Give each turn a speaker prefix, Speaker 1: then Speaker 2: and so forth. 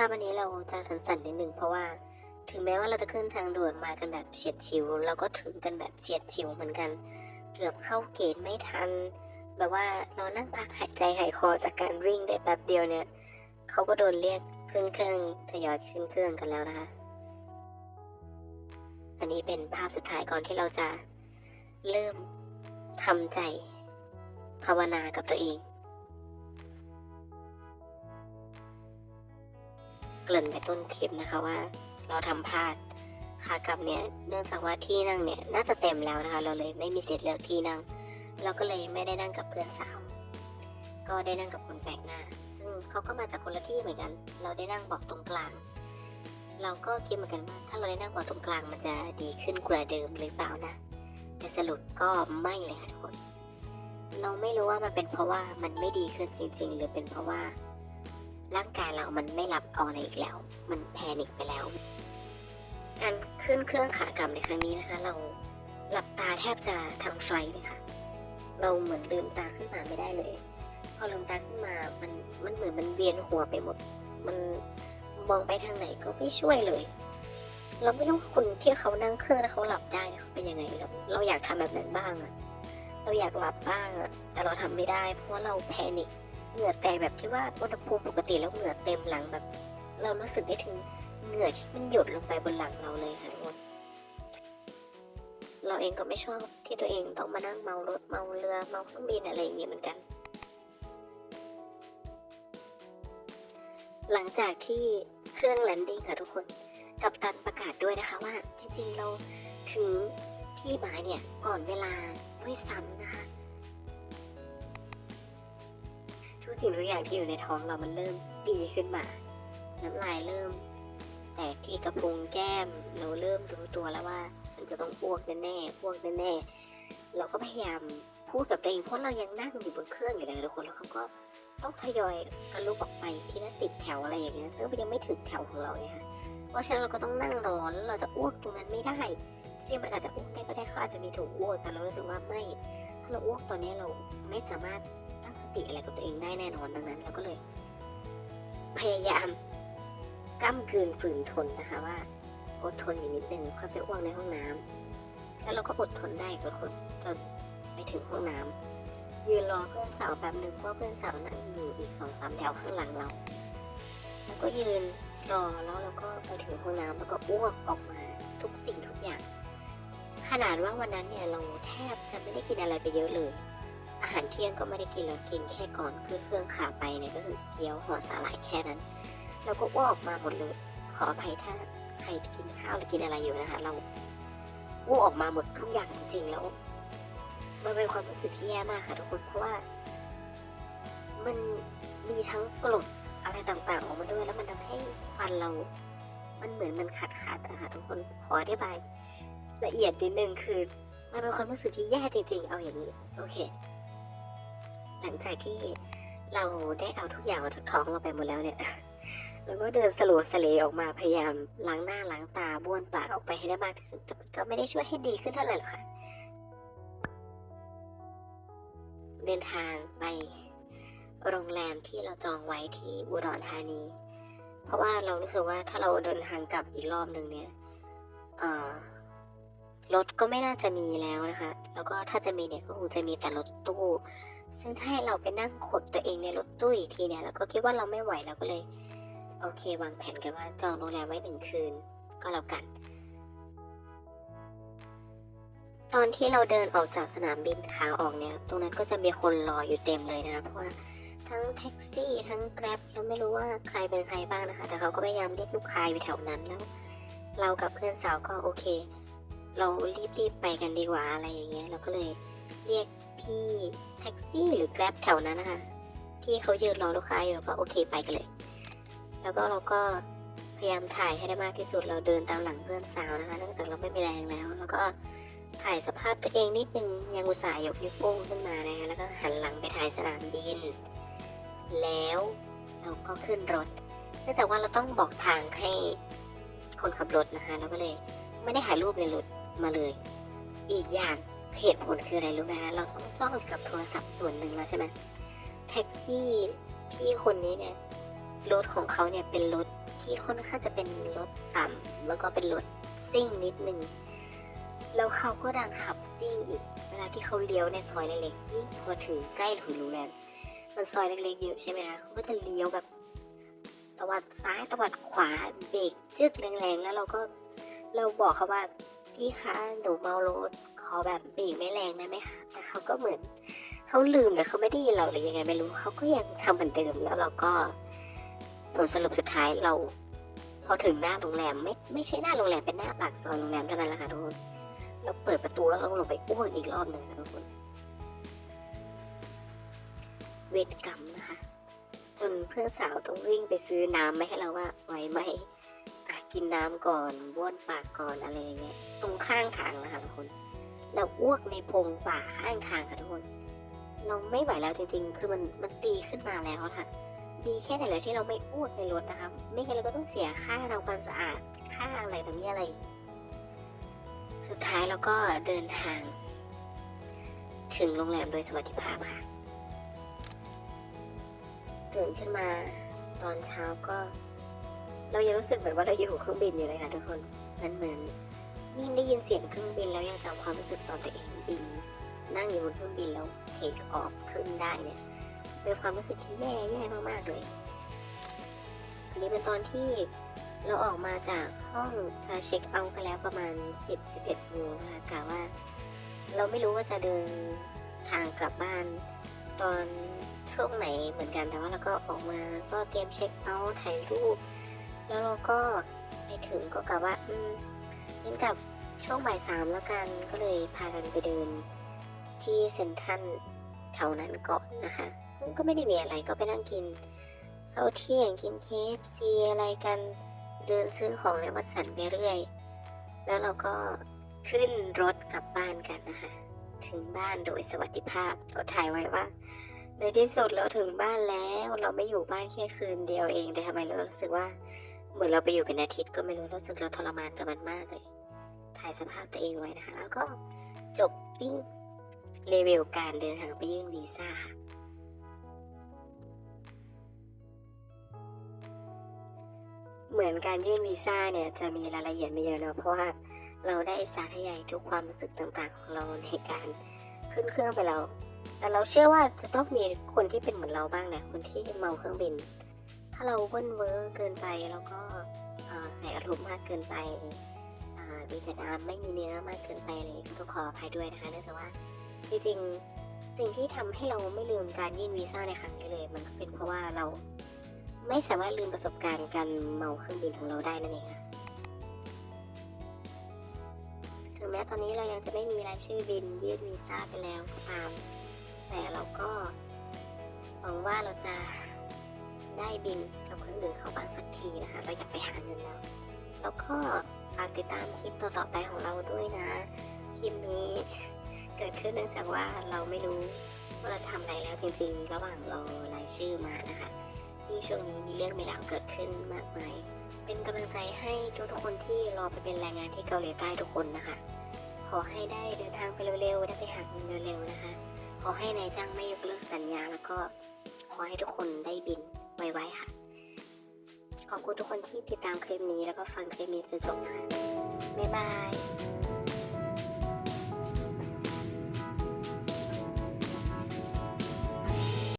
Speaker 1: าพวันนี้เราจะสันๆนิดนึงเพราะว่าถึงแม้ว่าเราจะขึ้นทางด่วนมากันแบบเฉียดฉิว เราก็ถึงกันแบบเฉียดฉิวเหมือนกัน เกือบเข้าเกณฑ์ไม่ทัน แบบว่าเรานั่งพักหายใจหายคอจากการวิ่งได้แป๊บเดียวเนี่ยเขาก็โดนเรียกขึ้นเครื่องทยอยขึ้นเครื่องกันแล้วนะคะ อันนี้เป็นภาพสุดท้ายก่อนที่เราจะเริ่มทำใจ ภาวนากับตัวเอง เกริ่นไปต้นคลิปนะคะว่า เราทำพลาดขากลับเนี่ยเนื่องจากว่าที่นั่งเนี่ยน่าจะเต็มแล้วนะคะ เราเลยไม่มีสิทธิ์เลือกที่นั่ง เราก็เลยไม่ได้นั่งกับเพื่อนสาวก็ได้นั่งกับคนแปลกหน้า ซึ่งเขาก็มาจากคนละที่เหมือนกัน เราได้นั่งเบอกตรงกลาง เราก็คิดเหมือนกันว่า ถ้าเราได้นั่งเบอกตรงกลางมันจะดีขึ้นกว่าเดิมหรือเปล่านะ แต่สรุปก็ไม่เลยค่ะทุกคน เราไม่รู้ว่ามันเป็นเพราะว่ามันไม่ดีขึ้นจริง ๆ หรือเป็นเพราะว่า ร่างกายเรามันไม่รับเอาอะไรอีกแล้ว มันแพนิคไปแล้ว การขึ้นเครื่องขากลับในครั้งนี้นะคะ เราหลับตาแทบจะทั้งไฟเลยค่ะ เราเหมือนลืมตาขึ้นมาไม่ได้เลย พอลืมตาขึ้นมา มันมันเหมือนมันเวียนหัวไปหมด มันมองไปทางไหนก็ไม่ช่วยเลย เราไม่รู้ว่าคนที่เขานั่งเครื่องแล้วเขาหลับได้เขาเป็นยังไงเราเราอยากทำแบบนั้นบ้างอะเราอยากหลับบ้างอะแต่เราทำไม่ได้ เพราะเราแพนิค เหงื่อแตกแบบที่ว่าอุณหภูมิปกติแล้วเหงื่อเต็มหลังแบบ เรารู้สึกได้ถึงเหงื่อที่มันหยดลงไปบนหลังเราเลยค่ะทุกคนเราเองก็ไม่ชอบที่ตัวเองต้องมานั่งเมารถเมาเรือเมาเครื่องบินอะไรอย่างเงี้ยเหมือนกัน หลังจากที่เครื่องแลนดิ้งค่ะทุกคนกับตันประกาศด้วยนะคะว่าจริงๆเราถึงที่หมายเนี่ยก่อนเวลาด้วยซ้ำนะคะ สิ่งทุกอย่างที่อยู่ในท้องเรามันเริ่มดีขึ้นมา น้ำลายเริ่ม แตกที่กระพุ้งแก้ม เราเริ่มรู้ตัวแล้วว่า ฉันจะต้องอ้วกแน่ๆอ้วกแน่ๆเราก็พยายามพูดกับตัวเองเพราะเรายังนั่งอยู่บนเครื่องอยู่เลยทุกคนแล้วเขาก็ต้องทยอยกันลุกออกไปทีละสิบแถวอะไรอย่างเงี้ยซึ่งมันยังไม่ถึงแถวของเราเนี่ยค่ะเพราะฉะนั้นเราก็ต้องนั่งรอแล้วเราจะอ้วกตรงนั้นไม่ได้ซึ่งมันอาจจะอ้วกได้ก็ได้เขาอาจจะมีถุงอ้วกแต่เรารู้สึกว่าไม่ถ้าเราอ้วกตอนนี้เราไม่สามารถ ติอะไรกับตัวเองได้แน่นอนดังนั้น เราก็เลย พยายามก้ำกืนฝืนทนนะคะว่า อดทนอยู่นิดนึงค่อยไปอ้วกในห้องน้ำแล้วเราก็อดทนได้อดทนจนไปถึงห้องน้ำยืนรอเพื่อนสาวแป๊บหนึ่งเพราะเพื่อนสาวนั่งอยู่อีกสองสามแถวข้างหลังเรา แล้วก็ยืนรอแล้วเราก็ไปถึงห้องน้ำแล้วก็อ้วกออกมาทุกสิ่งทุกอย่าง ขนาดว่าวันนั้นเนี่ยเราแทบจะไม่ได้กินอะไรไปเยอะเลย อาหารเที่ยงก็ไม่ได้กินแล้วกินแค่ก่อนขึ้นเครื่องขาไปเนี่ยก็คือเกี๊ยวห่อสาหร่ายแค่นั้น เราก็อ้วกออกมาหมดเลย ขออภัยถ้าใครกินข้าวหรือกินอะไรอยู่นะคะ เราอ้วกออกมาหมดทุกอย่างจริงๆแล้วมันเป็นความรู้สึกที่แย่มากค่ะทุกคนเพราะว่า มันมีทั้งกรดอะไรต่างๆออกมาด้วย แล้วมันทำให้ฟันเรา มันเหมือนมันขาดขาดๆอะคะทุกคนขออธิบายละเอียดนิดนึงคือ มันเป็นความรู้สึกที่แย่จริงๆ เอาอย่างนี้ โอเค หลังจากที่เราได้เอาทุกอย่างออกจากท้องเราไปหมดแล้วเนี่ยเราก็เดินสโลว์สเลออกมาพยายามล้างหน้าล้างตาบ้วนปากออกไปให้ได้มากที่สุดแต่มันก็ไม่ได้ช่วยให้ดีขึ้นเท่าไหร่หรอกค่ะ เดินทางไปโรงแรมที่เราจองไว้ที่อุดรธานี เพราะว่าเรารู้สึกว่าถ้าเราเดินทางกลับอีกรอบหนึ่งเนี่ยรถก็ไม่น่าจะมีแล้วนะคะ แล้วก็ถ้าจะมีเนี่ยก็คงจะมีแต่รถตู้ ซึ่งถ้าให้เราไปนั่งขดตัวเองในรถตู้อีกทีเนี่ยเราก็คิดว่าเราไม่ไหวเราก็เลย โอเค วางแผนกันว่าจองโรงแรมไว้หนึ่งคืน ก็แล้วกัน ตอนที่เราเดินออกจากสนามบินขาออกเนี่ย ตรงนั้นก็จะมีคนรออยู่เต็มเลยนะคะเพราะว่าทั้งแท็กซี่ทั้งแกร็บเราไม่รู้ว่าใครเป็นใครบ้างนะคะ แต่เขาก็พยายามเรียกลูกค้าอยู่แถวนั้นแล้ว เรากับเพื่อนสาวก็โอเค เรารีบๆไปกันดีกว่าอะไรอย่างเงี้ยเราก็เลย เรียกพี่แท็กซี่หรือแกร็บแถวนั้นนะคะ ที่เขายืนรอลูกค้าอยู่เราก็โอเคไปกันเลย แล้วก็เราก็พยายามถ่ายให้ได้มากที่สุดเราเดินตามหลังเพื่อนสาวนะคะเนื่องจากเราไม่มีแรงแล้ว แล้วก็ถ่ายสภาพตัวเองนิดนึงยังอุตส่าห์ยกนิ้วโป้งขึ้นมานะคะแล้วก็หันหลังไปถ่ายสนามบิน แล้วเราก็ขึ้นรถเนื่องจากว่าเราต้องบอกทางให้คนขับรถนะคะเราก็เลยไม่ได้ถ่ายรูปในรถมาเลย อีกอย่าง เหตุผลคืออะไรรู้ไหมคะเราต้องจ้องกับโทรศัพท์ส่วนหนึ่งแล้วใช่ไหมแท็กซี่พี่คนนี้เนี่ยรถของเขาเนี่ยเป็นรถที่ค่อนข้างจะเป็นรถต่ำแล้วก็เป็นรถซิ่งนิดนึงแล้วเขาก็ดันขับซิ่งอีก เวลาที่เขาเลี้ยวในซอยเล็กๆยิ่งพอถึงใกล้ถึงโรงแรมมันซอยเล็กๆเยอะใช่ไหมคะเขาก็จะเลี้ยวแบบตวัดซ้ายตวัดขวาเบรกจึกแรงๆแล้วเราก็เราบอกเขาว่าพี่คะหนูเมารถ ขอแบบเบรกไม่แรงได้ไหมคะแต่เขาก็เหมือนเขาลืมหรือเขาไม่ได้ยินเราหรือยังไงไม่รู้เขาก็ยังทำเหมือนเดิมแล้วเราก็ผลสรุปสุดท้ายเรา พอถึงหน้าโรงแรมไม่ไม่ใช่หน้าโรงแรมเป็นหน้าปากซอยโรงแรมเท่านั้นแหละค่ะทุกคนเราเปิดประตูแล้วเราลงไปอ้วกอีกรอบหนึ่งค่ะทุกคนเวรกรรมนะคะ จนเพื่อนสาวต้องวิ่งไปซื้อน้ำไม่ให้เราว่าไหวไหมกินน้ำก่อนบ้วนปากก่อนอะไรอย่างเงี้ยตรงข้างทางนะ เราอ้วกในพงป่าข้างทางค่ะทุกคน เราไม่ไหวแล้วจริงๆ คือมันมันตีขึ้นมาแล้วค่ะ ดีแค่ไหนเลยที่เราไม่อ้วกในรถนะคะไม่งั้นเราก็ต้องเสียค่าทำความสะอาดค่าอะไรต่อมีอะไร สุดท้ายเราก็เดินทาง ถึงโรงแรมโดยสวัสดิภาพค่ะตื่นขึ้นมาตอนเช้าก็ เรายังรู้สึกเหมือนว่าเราอยู่เครื่องบินอยู่เลยค่ะทุกคน มันเหมือน ยิ่งได้ยินเสียงเครื่องบินแล้วยังจำความรู้สึกตอนตัวเองบิน นั่งอยู่บนเครื่องบินแล้วเทคออฟขึ้นได้เนี่ยเป็นความรู้สึกที่แย่แย่มากๆเลยอันนี้เป็นตอนที่เราออกมาจากห้องจะเช็คเอาท์กันแล้วประมาณ 10 11โมงนะคะกะว่า เราไม่รู้ว่าจะเดินทางกลับบ้านตอนช่วงไหนเหมือนกันแต่ว่าเราก็ออกมาก็เตรียมเช็คเอาท์ถ่ายรูป แล้วเราก็ไปถึงก็กะว่าอืม นกับช่วงบ่ายสามแล้วกันก็เลยพากันไปเดิน ที่เซ็นทรัลแถวนั้นก่อนนะคะ ซึ่งก็ไม่ได้มีอะไรก็ไปนั่งกินเขาเที่ยงกินเคฟซีอะไรกันเดินซื้อของในวัดสันไปเรื่อย แล้วเราก็ขึ้นรถกลับบ้านกันนะคะถึงบ้านโดยสวัสดิภาพเราถ่ายไว้ว่าในที่สุดเราถึงบ้านแล้วเราไม่อยู่บ้านแค่คืนเดียวเองแต่ทำไมเรารู้สึกว่า เหมือนเราไปอยู่เป็นอาทิตย์ก็ไม่รู้รู้สึกเราทรมานกับมันมากเลย ถ่ายสภาพตัวเองไว้นะคะ แล้วก็จบปิ้งเลเวลการเดินทางไปยื่นวีซ่าค่ะเหมือนการยื่นวีซ่าเนี่ยจะมีรายละเอียดไม่เยอะเนอะเพราะว่าเราได้สาธยายทุกความรู้สึกต่างๆ ของเราในการขึ้นเครื่องไปแล้วแต่เราเชื่อว่าจะต้องมีคนที่เป็นเหมือนเราบ้างแหละคนที่เมาเครื่องบิน ถ้าเราเบิ้ลเวอร์เกินไปแล้วก็ใส่อารมณ์มากเกินไป แต่น้ำไม่มีเนื้อมากเกินไปเลยก็ต้องขออภัยด้วยนะคะเนื่องจากว่าจริงๆสิ่งที่ทำให้เราไม่ลืมการยื่นวีซ่าในครั้งนี้เลย มันก็เป็นเพราะว่าเราไม่สามารถลืมประสบการณ์การเมาเครื่องบินของเราได้นั่นเองค่ะถึงแม้ตอนนี้เรายังจะไม่มีรายชื่อบินยื่นวีซ่าไปแล้วก็ตาม แต่เราก็หวังว่าเราจะได้บินกับคนอื่นเข้าบ้างสักทีนะคะ เราอยากไปหาเงินแล้ว แล้วก็ ฝากติดตามคลิปต่อๆไปของเราด้วยนะ คลิปนี้เกิดขึ้นเนื่องจากว่าเราไม่รู้ว่าเราทำอะไรแล้วจริงๆ ระหว่างรอรายชื่อมานะคะยิ่งช่วงนี้มีเรื่องไม่ราวเกิดขึ้นมากมาย เป็นกำลังใจให้ทุกๆคนที่รอไปเป็นแรงงานที่เกาหลีใต้ทุกคนนะคะ ขอให้ได้เดินทางไปเร็วๆ ได้ไปหาเงินเร็วๆนะคะ ขอให้นายจ้างไม่ยกเลิกสัญญา แล้วก็ขอให้ทุกคนได้บินไวๆค่ะ ขอบคุณทุกคนที่ติดตามคลิปนี้แล้วก็ฟังคลิปนี้จนจบนะคะบ๊ายบาย